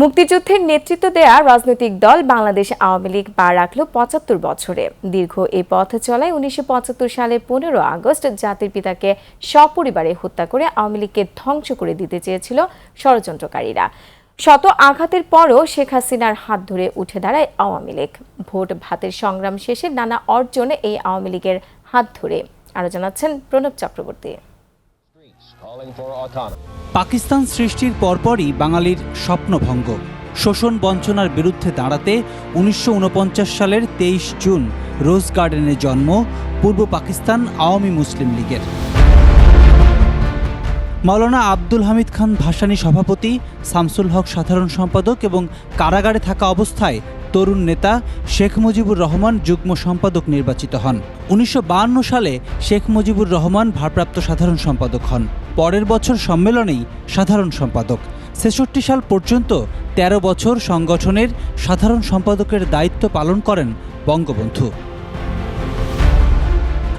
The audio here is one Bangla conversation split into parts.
মুক্তিযুদ্ধের নেতৃত্ব দেয়া রাজনৈতিক দল বাংলাদেশ আওয়ামী লীগ পা রাখল পঁচাত্তর বছরে। দীর্ঘ এই পথ চলায় উনিশশো পঁচাত্তর সালে পনেরো আগস্ট জাতির পিতাকে সপরিবারে হত্যা করে আওয়ামী লীগকে ধ্বংস করে দিতে চেয়েছিল ষড়যন্ত্রকারীরা। শত আঘাতের পরও শেখ হাসিনার হাত ধরে উঠে দাঁড়ায় আওয়ামী লীগ। ভোট ভাতের সংগ্রাম শেষে নানা অর্জনে এই আওয়ামী লীগের হাত ধরে। আরও জানাচ্ছেন প্রণব চক্রবর্তী. পাকিস্তান সৃষ্টির পরপরই বাঙালির স্বপ্নভঙ্গ। শোষণ বঞ্চনার বিরুদ্ধে দাঁড়াতে উনিশশো উনপঞ্চাশ সালের তেইশ জুন রোজ গার্ডেনে জন্ম পূর্ব পাকিস্তান আওয়ামী মুসলিম লীগের। মাওলানা আব্দুল হামিদ খান ভাসানী সভাপতি, শামসুল হক সাধারণ সম্পাদক এবং কারাগারে থাকা অবস্থায় তরুণ নেতা শেখ মুজিবুর রহমান যুগ্ম সম্পাদক নির্বাচিত হন। উনিশশো সালে শেখ মুজিবুর রহমান ভারপ্রাপ্ত সাধারণ সম্পাদক হন। পরের বছর সম্মেলনেই সাধারণ সম্পাদক। ছেষট্টি সাল পর্যন্ত ১৩ বছর সংগঠনের সাধারণ সম্পাদকের দায়িত্ব পালন করেন বঙ্গবন্ধু।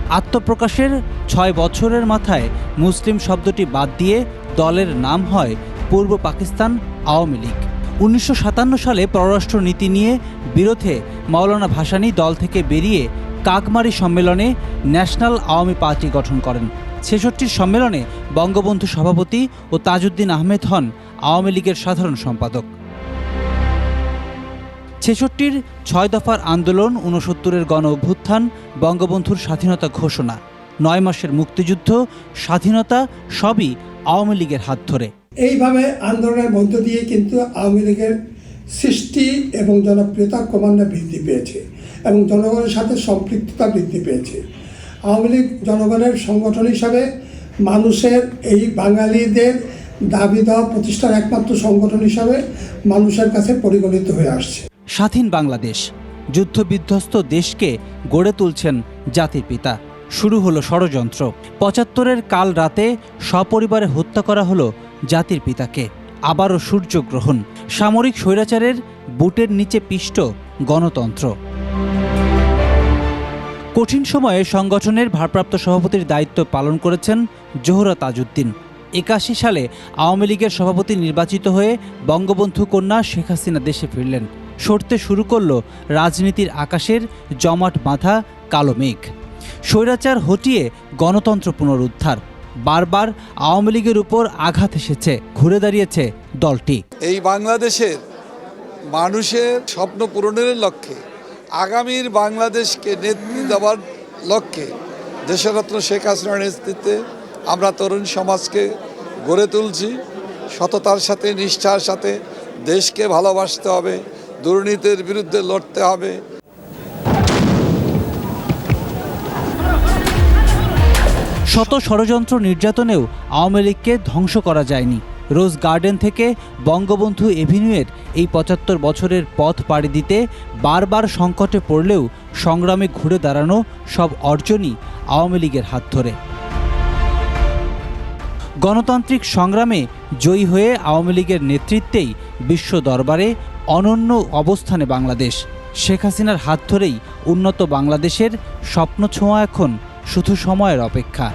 আত্মপ্রকাশের ছয় বছরের মাথায় মুসলিম শব্দটি বাদ দিয়ে দলের নাম হয় পূর্ব পাকিস্তান আওয়ামী লীগ। উনিশশো সাতান্ন সালে পররাষ্ট্র নীতি নিয়ে বিরোধে মাওলানা ভাসানী দল থেকে বেরিয়ে কাকমারি সম্মেলনে ন্যাশনাল আওয়ামী পার্টি গঠন করেন। ছেষট্টির সম্মেলনে বঙ্গবন্ধু সভাপতি ও তাজউদ্দিন আহমেদ হন আওয়ামী লীগের সাধারণ সম্পাদক। ছেষট্টির ছয় দফার আন্দোলন ঊনসত্তরের গণ অভ্যুত্থান, বঙ্গবন্ধুর স্বাধীনতা ঘোষণা, নয় মাসের মুক্তিযুদ্ধ, স্বাধীনতা সবই আওয়ামী লীগের হাত ধরে। এইভাবে আন্দোলনের মধ্য দিয়ে কিন্তু আওয়ামী লীগের সৃষ্টি এবং জনপ্রিয়তা ক্রমান্বয়ে বৃদ্ধি পেয়েছে এবং জনগণের সাথে সম্পৃক্ততা বৃদ্ধি পেয়েছে। আওয়ামী লীগ জনগণের সংগঠন হিসাবে মানুষের এই বাঙালিদের দাবি দেওয়া প্রতিষ্ঠার একমাত্র সংগঠন হিসাবে মানুষের কাছে পরিগণিত হয়ে আসছে। স্বাধীন বাংলাদেশ, যুদ্ধবিধ্বস্ত দেশকে গড়ে তুলছেন জাতির পিতা। শুরু হলো ষড়যন্ত্র। পঁচাত্তরের কাল রাতে সপরিবারে হত্যা করা হলো জাতির পিতাকে। আবারও সূর্যগ্রহণ সামরিক স্বৈরাচারের বুটের নিচে পিষ্ট গণতন্ত্র। কঠিন সময়ে সংগঠনের ভারপ্রাপ্ত সভাপতির দায়িত্ব পালন করেছেন জোহরা তাজউদ্দিন। একাশি সালে আওয়ামী লীগের সভাপতি নির্বাচিত হয়ে বঙ্গবন্ধু কন্যা শেখ হাসিনা দেশে ফিরলেন। সরতে শুরু করল রাজনীতির আকাশের জমাট বাঁধা কালো মেঘ। স্বৈরাচার হটিয়ে গণতন্ত্র পুনরুদ্ধার। বারবার আওয়ামী লীগের উপর আঘাত এসেছে, ঘুরে দাঁড়িয়েছে দলটি। এই বাংলাদেশের মানুষের স্বপ্ন পূরণের লক্ষ্যে, আগামীর বাংলাদেশকে নেতৃত্ব দেওয়ার লক্ষ্যে দেশরত্ন শেখ হাসিনার নেতৃত্বে আমরা তরুণ সমাজকে গড়ে তুলছি। সততার সাথে, নিষ্ঠার সাথে দেশকে ভালোবাসতে হবে, দুর্নীতির বিরুদ্ধে লড়তে হবে শত ষড়যন্ত্র নির্যাতনেও আওয়ামী লীগকে ধ্বংস করা যায়নি। রোজ গার্ডেন থেকে বঙ্গবন্ধু এভিনিউয়ের এই পঁচাত্তর বছরের পথ পাড়ি দিতে বারবার সংকটে পড়লেও সংগ্রামে ঘুরে দাঁড়ানো সব অর্জনই আওয়ামী লীগের হাত ধরে। গণতান্ত্রিক সংগ্রামে জয়ী হয়ে আওয়ামী লীগের নেতৃত্বেই বিশ্ব দরবারে অনন্য অবস্থানে বাংলাদেশ। শেখ হাসিনার হাত ধরেই উন্নত বাংলাদেশের স্বপ্ন ছোঁয়া এখন শুধু সময়ের অপেক্ষা।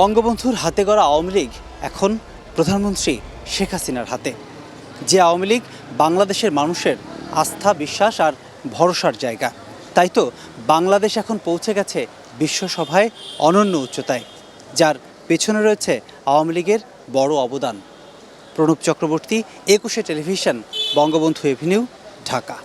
বঙ্গবন্ধুর হাতে গড়া আওয়ামী লীগ এখন প্রধানমন্ত্রী শেখ হাসিনার হাতে। যে আওয়ামী লীগ বাংলাদেশের মানুষের আস্থা, বিশ্বাস আর ভরসার জায়গা। তাই তো বাংলাদেশ এখন পৌঁছে গেছে বিশ্বসভায় অনন্য উচ্চতায়, যার পেছনে রয়েছে আওয়ামী লীগের বড় অবদান। প্রণব চক্রবর্তী, একুশে টেলিভিশন, বঙ্গবন্ধু এভিনিউ, ঢাকা।